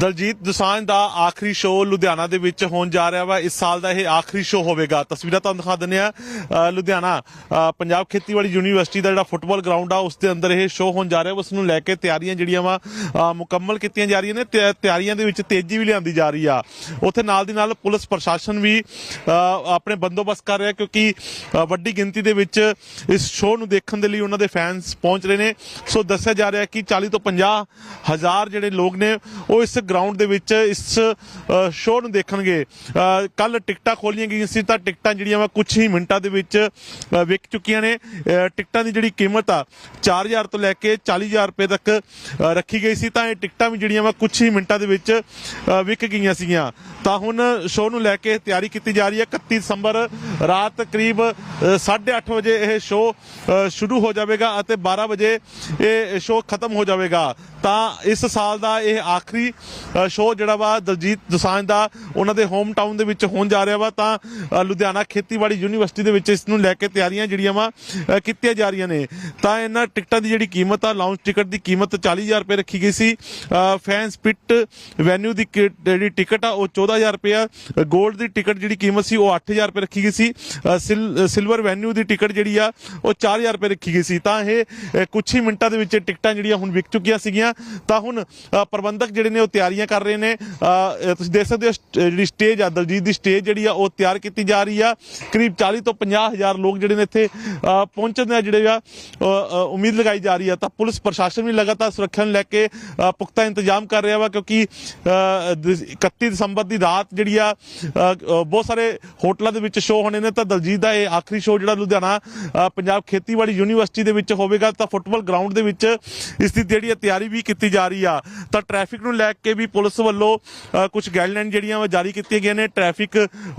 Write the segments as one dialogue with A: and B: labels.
A: ਦਲਜੀਤ ਦੁਸਾਂਝ ਦਾ ਆਖਰੀ ਸ਼ੋਅ ਲੁਧਿਆਣਾ ਦੇ ਵਿੱਚ ਹੋਣ ਜਾ ਰਿਹਾ ਵਾ। ਇਸ ਸਾਲ ਦਾ ਇਹ ਆਖਰੀ ਸ਼ੋਅ ਹੋਵੇਗਾ। ਤਸਵੀਰਾਂ ਤੁਹਾਨੂੰ ਦਿਖਾ ਦਿੰਦੇ ਆ ਲੁਧਿਆਣਾ ਪੰਜਾਬ ਖੇਤੀਬਾੜੀ ਯੂਨੀਵਰਸਿਟੀ ਦਾ ਜਿਹੜਾ ਫੁੱਟਬਾਲ ਗਰਾਊਂਡ ਆ, ਉਸ ਦੇ ਅੰਦਰ ਇਹ ਸ਼ੋਅ ਹੋਣ ਜਾ ਰਿਹਾ ਉਸ ਨੂੰ ਲੈ ਕੇ ਤਿਆਰੀਆਂ ਜਿਹੜੀਆਂ ਵਾ ਮੁਕੰਮਲ ਕੀਤੀਆਂ ਜਾ ਰਹੀਆਂ ਨੇ। ਤਿਆ- ਤਿਆਰੀਆਂ ਦੇ ਵਿੱਚ ਤੇਜ਼ੀ ਵੀ ਲਿਆਂਦੀ ਜਾ ਰਹੀ ਆ। ਉੱਥੇ ਨਾਲ ਦੀ ਨਾਲ ਪੁਲਿਸ ਪ੍ਰਸ਼ਾਸਨ ਵੀ ਆਪਣੇ ਬੰਦੋਬਸਤ ਕਰ ਰਿਹਾ ਕਿਉਂਕਿ ਵੱਡੀ ਗਿਣਤੀ ਦੇ ਵਿੱਚ ਇਸ ਸ਼ੋਅ ਨੂੰ ਦੇਖਣ ਦੇ ਲਈ ਉਹਨਾਂ ਦੇ ਫੈਨਸ ਪਹੁੰਚ ਰਹੇ ਨੇ। ਸੋ ਦੱਸਿਆ ਜਾ ਰਿਹਾ ਕਿ 40 ਤੋਂ 50 ਹਜ਼ਾਰ ਜਿਹੜੇ ਲੋਕ ਨੇ, ਉਹ ਇਸ ਗਰਾਊਂਡ ਦੇ ਵਿੱਚ ਇਸ ਸ਼ੋਅ ਨੂੰ ਦੇਖਣਗੇ। ਕੱਲ ਟਿਕਟਾਂ ਖੋਲੀਆਂ ਗਈਆਂ ਸੀ ਤਾਂ ਟਿਕਟਾਂ ਜਿਹੜੀਆਂ ਵਾ ਕੁਝ ਹੀ ਮਿੰਟਾਂ ਦੇ ਵਿੱਚ ਵਿਕ ਚੁੱਕੀਆਂ ਨੇ। ਟਿਕਟਾਂ ਦੀ ਜਿਹੜੀ ਕੀਮਤ ਆ 4000 ਤੋਂ ਲੈ ਕੇ 40000 ਰੁਪਏ ਤੱਕ ਰੱਖੀ ਗਈ ਸੀ ਤਾਂ ਇਹ ਟਿਕਟਾਂ ਵੀ ਜਿਹੜੀਆਂ ਵਾ ਕੁਝ ਹੀ ਮਿੰਟਾਂ ਦੇ ਵਿੱਚ ਵਿਕ ਗਈਆਂ ਸੀਗੀਆਂ। ਤਾਂ ਹੁਣ ਸ਼ੋਅ ਨੂੰ ਲੈ ਕੇ ਤਿਆਰੀ ਕੀਤੀ ਜਾ ਰਹੀ ਹੈ। 31 ਦਸੰਬਰ ਰਾਤ ਕਰੀਬ 8:30 ਵਜੇ ਇਹ ਸ਼ੋਅ ਸ਼ੁਰੂ ਹੋ ਜਾਵੇਗਾ ਅਤੇ 12 ਵਜੇ ਇਹ ਸ਼ੋਅ ਖਤਮ ਹੋ ਜਾਵੇਗਾ। ਤਾਂ ਇਸ ਸਾਲ ਦਾ ਇਹ ਆਖਰੀ ਸ਼ੋਅ ਜਿਹੜਾ ਵਾ ਦਲਜੀਤ ਦੋਸਾਂਝ ਦਾ ਉਹਨਾਂ ਦੇ ਹੋਮ ਟਾਊਨ ਦੇ ਵਿੱਚ ਹੋਣ ਜਾ ਰਿਹਾ ਵਾ। ਤਾਂ ਲੁਧਿਆਣਾ ਖੇਤੀਬਾੜੀ ਯੂਨੀਵਰਸਿਟੀ ਦੇ ਵਿੱਚ ਇਸ ਨੂੰ ਲੈ ਕੇ ਤਿਆਰੀਆਂ ਜਿਹੜੀਆਂ ਵਾ ਕੀਤੀਆਂ ਜਾ ਰਹੀਆਂ ਨੇ। ਤਾਂ ਇਹਨਾਂ ਟਿਕਟਾਂ ਦੀ ਜਿਹੜੀ ਕੀਮਤ ਆ ਲਾਉਂਜ ਟਿਕਟ ਦੀ ਕੀਮਤ 40000 ਰੁਪਏ ਰੱਖੀ ਗਈ ਸੀ। ਫੈਨ ਸਪਿਟ ਵੈਨਿਊ ਦੀ ਕਿ- ਜਿਹੜੀ ਟਿਕਟ ਆ ਉਹ 14000 ਰੁਪਏ ਆ। 골ਡ ਦੀ ਟਿਕਟ ਜਿਹੜੀ ਕੀਮਤ ਸੀ ਉਹ 8000 ਰੁਪਏ ਰੱਖੀ ਗਈ ਸੀ। ਸਿਲ- ਸਿਲਵਰ ਵੈਨਿਊ ਦੀ ਟਿਕਟ ਜਿਹੜੀ ਆ ਉਹ 4000 ਰੁਪਏ ਰੱਖੀ ਗਈ ਸੀ। ਤਾਂ ਇਹ ਅ, ਕੁਝ ਹੀ ਮਿੰਟਾਂ ਦੇ ਵਿੱਚ ਟਿਕਟਾਂ ਜਿਹੜੀਆਂ ਹੁਣ ਵਿਕ ਚੁੱਕੀਆਂ ਸੀਗੀਆਂ। ਤਾਂ ਹੁਣ ਪ੍ਰਬੰਧਕ ਜਿਹੜੇ ਨੇ ਉਹ ਤਿਆਰ ਤਿਆਰੀਆਂ ਕਰ ਰਹੇ ਨੇ। ਤੁਸੀਂ ਦੇਖ ਸਕਦੇ ਹੋ ਜਿਹੜੀ ਸਟੇਜ ਆ ਦਲਜੀਤ ਦੀ ਸਟੇਜ ਜਿਹੜੀ ਆ ਉਹ ਤਿਆਰ ਕੀਤੀ ਜਾ ਰਹੀ ਆ। ਕਰੀਬ 40 ਤੋਂ 50 ਹਜ਼ਾਰ ਲੋਕ ਜਿਹੜੇ ਨੇ ਇੱਥੇ ਪਹੁੰਚਣ ਦੇ ਜਿਹੜੇ ਆ ਉਮੀਦ ਲਗਾਈ ਜਾ ਰਹੀ ਆ। ਤਾਂ ਪੁਲਿਸ ਪ੍ਰਸ਼ਾਸਨ ਵੀ ਲਗਾਤਾਰ ਸੁਰੱਖਿਆ ਨੂੰ ਲੈ ਕੇ ਪੁਖਤਾ ਇੰਤਜ਼ਾਮ ਕਰ ਰਿਹਾ ਵਾ ਕਿਉਂਕਿ ਅ, 31 ਦਸੰਬਰ ਦੀ ਰਾਤ ਜਿਹੜੀ ਆ ਬਹੁਤ ਸਾਰੇ ਹੋਟਲਾਂ ਦੇ ਵਿੱਚ ਸ਼ੋਅ ਹੋਣੇ ਨੇ। ਤਾਂ ਦਲਜੀਤ ਦਾ ਇਹ ਆਖਰੀ ਸ਼ੋਅ ਜਿਹੜਾ ਲੁਧਿਆਣਾ ਪੰਜਾਬ ਖੇਤੀਬਾੜੀ ਯੂਨੀਵਰਸਿਟੀ ਦੇ ਵਿੱਚ ਹੋਵੇਗਾ। ਤਾਂ ਫੁੱਟਬਾਲ ਗਰਾਊਂਡ ਦੇ ਵਿੱਚ ਇਸ ਦੀ ਜਿਹੜੀ ਆ ਤਿਆਰੀ ਵੀ ਕੀਤੀ ਜਾ ਰਹੀ ਆ। ਤਾਂ ਟ੍ਰੈਫਿਕ ਨੂੰ ਲੈ ਕੇ ਵੀ ਪੁਲਿਸ ਵੱਲੋਂ ਕੁਝ ਗਾਈਡਲਾਈਨ ਜਿਹੜੀਆਂ ਜਾਰੀ ਕੀਤੀਆਂ ਗਈਆਂ ਨੇ ਟ੍ਰੈਫਿਕ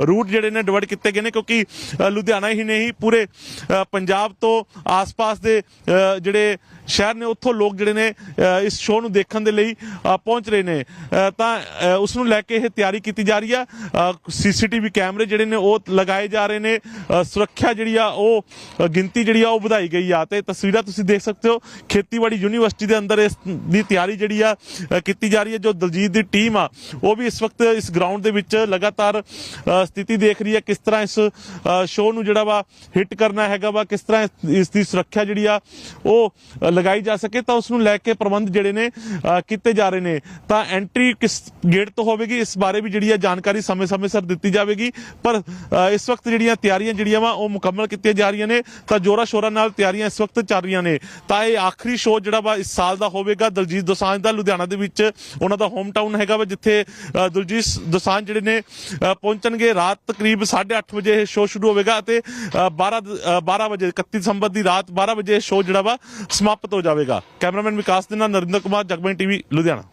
A: ਰੂਟ ਜਿਹੜੇ ਨੇ ਡਿਵਰਟ ਕੀਤੇ ਗਏ ਨੇ, ਕਿਉਂਕਿ ਲੁਧਿਆਣਾ ਹੀ ਨਹੀਂ, ਪੂਰੇ ਪੰਜਾਬ ਤੋਂ ਆਸ-ਪਾਸ ਦੇ ਜਿਹੜੇ ਸ਼ਹਿਰ ਨੇ ਉੱਥੋਂ ਲੋਕ ਜਿਹੜੇ ਨੇ ਇਸ ਸ਼ੋਅ ਨੂੰ ਦੇਖਣ ਦੇ ਲਈ ਪਹੁੰਚ ਰਹੇ ਨੇ। ਤਾਂ ਉਸ ਨੂੰ ਲੈ ਕੇ ਇਹ ਤਿਆਰੀ ਕੀਤੀ ਜਾ ਰਹੀ ਆ। ਸੀਸੀਟੀਵੀ ਕੈਮਰੇ ਜਿਹੜੇ ਨੇ ਉਹ ਲਗਾਏ ਜਾ ਰਹੇ ਨੇ। ਸੁਰੱਖਿਆ ਜਿਹੜੀ ਆ, ਉਹ ਗਿਣਤੀ ਜਿਹੜੀ ਆ, ਉਹ ਵਧਾਈ ਗਈ ਆ। ਤੇ ਤਸਵੀਰਾਂ ਤੁਸੀਂ ਦੇਖ ਸਕਦੇ ਹੋ, ਖੇਤੀਬਾੜੀ ਯੂਨੀਵਰਸਿਟੀ ਦੇ ਅੰਦਰ ਇਸ ਦੀ ਤਿਆਰੀ ਜਿਹੜੀ ਆ ਕੀਤੀ ਜਾ ਰਹੀ ਹੈ ਜੋ ਦਲਜੀਤ ਦੀ ਟੀਮ ਆ, ਉਹ ਵੀ ਇਸ ਵਕਤ ਇਸ ਗਰਾਊਂਡ ਦੇ ਵਿੱਚ ਲਗਾਤਾਰ ਸਥਿਤੀ ਦੇਖ ਰਹੀ ਹੈ ਕਿਸ ਤਰ੍ਹਾਂ ਇਸ ਸ਼ੋਅ ਨੂੰ ਜਿਹੜਾ ਵਾ ਹਿੱਟ ਕਰਨਾ ਹੈਗਾ ਵਾ, ਕਿਸ ਤਰ੍ਹਾਂ ਇਸ- ਦੀ ਸੁਰੱਖਿਆ ਜਿਹੜੀ ਆ, ਉਹ ਲਗਾਈ ਜਾ ਸਕੇ ਤਾਂ ਉਸ ਨੂੰ ਲੈ ਕੇ ਪ੍ਰਬੰਧ ਜਿਹੜੇ ਨੇ ਕੀਤੇ ਜਾ ਰਹੇ ਨੇ। ਤਾਂ ਐਂਟਰੀ ਕਿਸ ਗੇਟ ਤੋਂ ਹੋਵੇਗੀ ਇਸ ਬਾਰੇ ਵੀ ਜਿਹੜੀ ਆ ਜਾਣਕਾਰੀ ਸਮੇਂ-ਸਮੇਂ ਸਿਰ ਦਿੱਤੀ ਜਾਵੇਗੀ। ਪਰ ਇਸ ਵਕਤ ਜਿਹੜੀਆਂ ਤਿਆਰੀਆਂ ਜਿਹੜੀਆਂ ਵਾ ਉਹ ਮੁਕੰਮਲ ਕੀਤੀਆਂ ਜਾ ਰਹੀਆਂ ਨੇ। ਤਾਂ ਜੋਰਾ ਸ਼ੋਰਾ ਨਾਲ ਤਿਆਰੀਆਂ ਇਸ ਵਕਤ ਚੱਲ ਰਹੀਆਂ ਨੇ। ਤਾਂ ਇਹ ਆਖਰੀ ਸ਼ੋਅ ਜਿਹੜਾ ਵਾ ਇਸ ਸਾਲ ਦਾ ਹੋਵੇਗਾ। ਦਲਜੀਤ ਦੋਸਾਂਝ ਦਾ ਲੁਧਿਆਣਾ ਦੇ ਵਿੱਚ ਉਹਨਾਂ ਦਾ ਹੋਮ ਟਾਊਨ ਹੈਗਾ ਵਾ ਜਿੱਥੇ ਦਲਜੀਤ ਦੋਸਾਂਝ ਜਿਹੜੇ ਨੇ ਪਹੁੰਚਣਗੇ। ਰਾਤ ਤਕਰੀਬ 8:30 ਵਜੇ ਇਹ ਸ਼ੋਅ ਸ਼ੁਰੂ ਹੋਵੇਗਾ ਅਤੇ ਅ, 12 12 ਵਜੇ 31 ਦਸੰਬਰ ਦੀ ਰਾਤ 12 ਵਜੇ ਇਹ ਸ਼ੋਅ ਜਿਹੜਾ ਵਾ ਸਮਾਪਤ ਹੋ ਜਾਵੇਗਾ। ਕੈਮਰਾਮੈਨ ਵਿਕਾਸ ਦੇ ਨਾਲ ਨਰਿੰਦਰ ਕੁਮਾਰ ਜਗਮਨ ਟੀਵੀ ਲੁਧਿਆਣਾ।